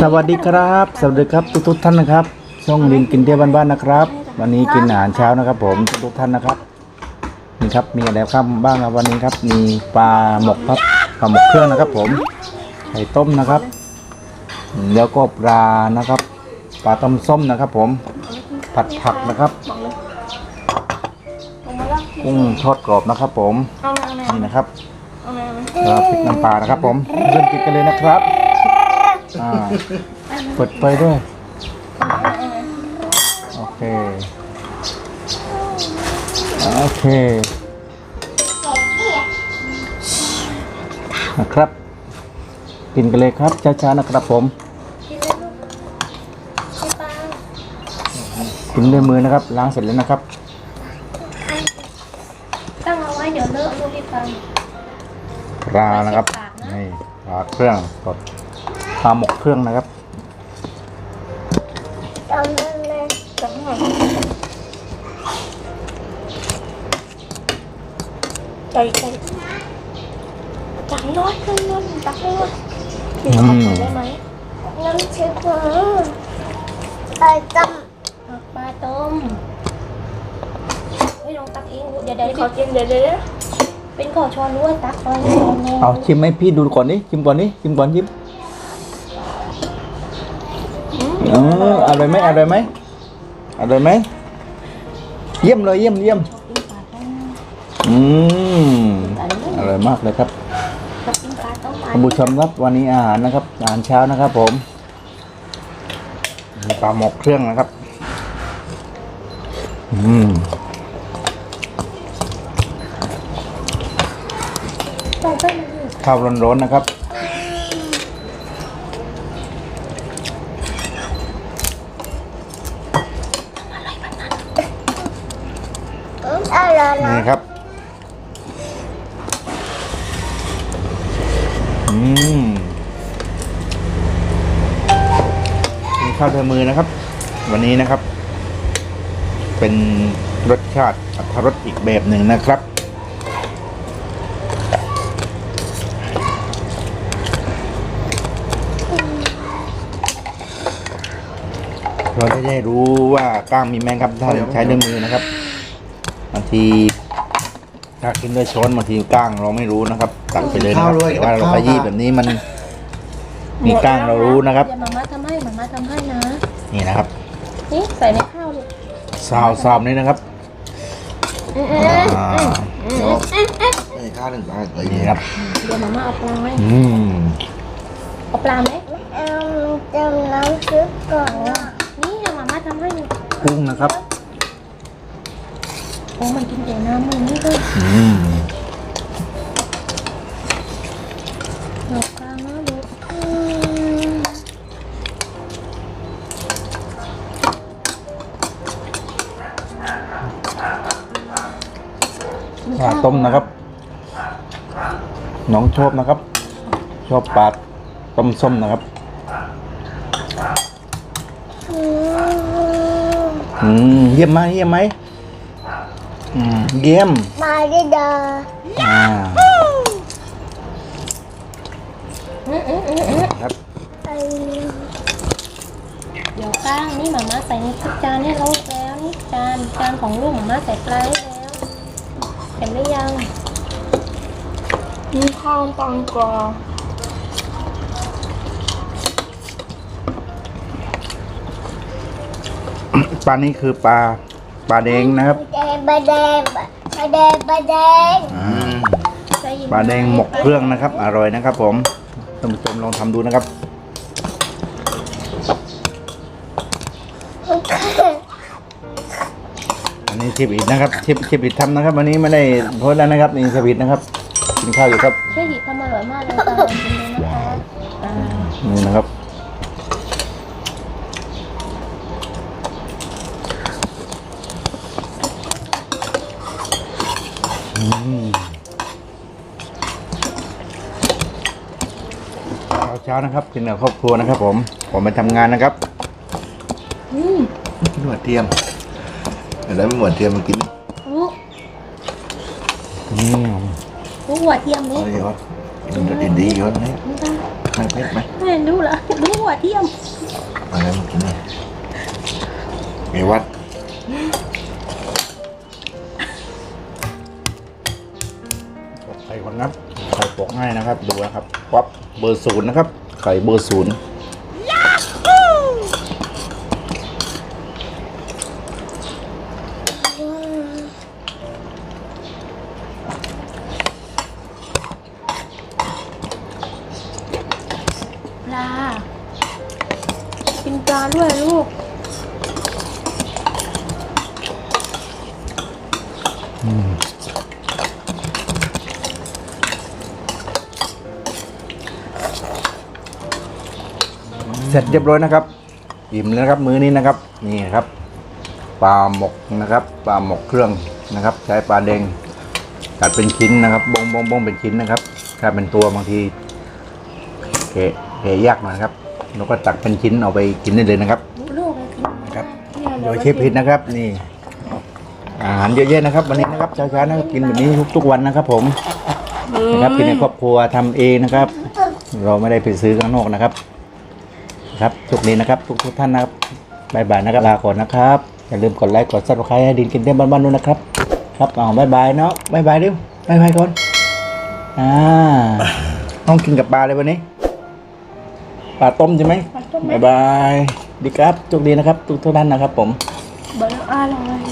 สวัสดีครับ สวัสดีครับทุกทุกท่านนะครับช่องลินกินเที่ยวบ้านๆนะครับ วันนี้กินอาหารเช้านะครับ ผมทุกทุกท่านนะครับนี่ครับมีอะไรครับบ้างครับวันนี้ครับ มีปลาหมกครับปลาหมกเครื่องนะครับ ผมไข่ต้มนะครับ แล้วก็ปลานะครับปลาต้มส้มนะครับ ผมผัดผักนะครับกุ้งทอดกรอบนะครับ ผมนี่นะครับเอาพริกน้ำปลานะครับ ผมเริ่มกินกันเลยนะครับ อ่าเปิดไฟด้วย โอเค โอเคนะครับ กินกันเลยครับช้าๆนะครับผมกินด้วยมือนะครับ ล้างเสร็จแล้วนะครับตั้งเอาไว้เดี๋ยวเลอะลูกพี่ฟังปลานะครับนี่ปลาเครื่องสด ปลาหมกเครื่องนะครับจำได้เลยจำหน่อยใจใจจังน้อยจังน้อยตักให้หมดอืมได้ไหมน้ำชิคไอจผักปลาต้มไม่ลองตักเองเดี๋ยวเดี๋ยวขอกินเดี๋ยวเดี๋ยวเป็นขอช้อนด้วยตักไปช้อนเอาชิมให้พี่ดูก่อนดิชิมก่อนดิชิมก่อนชิม อออร่อยไหมอร่อยไหมอร่อยไหมเยี่ยมเลยเยี่ยมเยี่ยมกินปลาต้มอืมอันนี้อร่อยมากเลยครับชอบกินปลาต้มท่านผู้ชมครับวันนี้อาหารนะครับอาหารเช้านะครับ ผมปลาหมกเครื่องนะครับ อืมต้มไปมันอข้าวร้อนๆนะครับ อะไรนะนี่ครับ อืมกินข้าวด้วยมือนะครับ วันนี้นะครับ เป็นรสชาติอัตรสอีกแบบหนึ่งนะครับเราจะได้รู้ว่าก้างมีแมงครับถ้าใช้ด้วยมือนะครับ ทีถ้ากินด้วยช้อนบางทีก้างเราไม่รู้นะครับตักไปเลยนะครับแต่ว่าเราขยี้แบบนี้มันมีก้างเรารู้นะครับเดี๋ยวมาม่าทำให้มาม่าทำให้นะ นี่นะครับนี่ใส่ในข้าวลูกซาวซาวนี่นะครับอ่าไอ้ข้าหนึ่งบาทไปนี่เนี่ยครับเดี๋ยวมาม่าเอาปลาให้อืมเอาปลาไหมเอาจำน้ำชิคก่อนนะนี่เดี๋ยวมาม่าทำให้นี่กุ้งนะครับ โอ้มันกินแต่น้ำมันนี่ด้วยอืมเอาปลามาลูกอืมปลาต้มนะครับ น้องชอบนะครับ ชอบปลาต้มส้มนะครับ อืม อืมเยี่ยมไหมเยี่ยมไหม อืมเยี่ยม มาดิดาอ่าอืมอืมอืมอืมครับไอเดี๋ยวก้างนี่มาม่าใส่ในทุกจานให้ลูกแล้วนี่จานจานของลูกมาม่าใส่ปลาให้แล้วเห็นหรือยังมีข้าวตังกวาปลานี้คือปลา ปลาแดงนะครับแดงบะแดงบะแดงบะแดงอ่าใจเย็นปลาแดงหมกเครื่องนะครับ อร่อยนะครับผมท่านผู้ชมลองทำดูนะครับอันนี้เชฟอิดนะครับเชฟเชฟอิดทำนะครับวันนี้ไม่ได้โพสต์แล้วนะครับนี่เชฟอิดนะครับกินข้าวอยู่ครับช่วยหยิบทำอร่อยมากเลยตาลองกินเลยนะคะอ่านี่นะครับ เช้าๆนะครับกินกับครอบครัวนะครับ ผม ผมไปทำงานนะครับอืมหนวดเทียมเห็นแล้วไม่หนวดเทียมมากินลูกอืมลูกหัวเทียมอะนี่ไรวะมันจะดีๆก่อนเนี่ยนี่ค่ะไหมเผ็ดไหมไม่รู้ละรู้หัวเทียมอะไรมากินเนี่ยไอ้วัด นครับไข่ปอกง่ายนะครับ ดูนะครับวับเบอร์ศูนย์นะครับ ไข่เบอร์ศูนย์ปลากินปลาด้วยลูกเสร็จเรียบร้อยนะครับอิ่มแล้วนะครับมื้อนี้นะครับนี่ครับปลาหมกนะครับปลาหมกเครื่องนะครับ ใช้ปลาแดงตัดเป็นชิ้นนะครับบงบงบงเป็นชิ้นนะครับ ถ้าเป็นตัวบางทีเกะเกะยากหน่อยนะครับแล้วก็ตักเป็นชิ้นเอาไปกินได้เลยนะครับลูกเลยกินนะครับเนี่ยโดยเชฟพิษนะครับนี่อาหารเยอะแยะนะครับ วันนี้นะครับเช้าๆนะครับกินแบบนี้ทุกๆวันนะครับ ผมนะครับกินในครอบครัวทำเองนะครับ เราไม่ได้ไปซื้อข้างนอกนะครับ ครับทุกนี้นะครับ ทุกทุกๆท่านนะครับบายบายนะครับลาก่อนนะครับ อย่าลืมกดไลค์กดซับสไครต์ให้ดินกินเต้นบ้านๆด้วยนะครับ ครับอ๋อบายบายเนาะบายบายเร็วบายบายก่อนอ่าต้องกินกับปลาเลยวันนี้ปลาต้มใช่ไหมปลาต้มไหมบายบายดีครับโชคดีนะครับ ทุกทุกๆท่านนะครับผมเบอร์อร่อย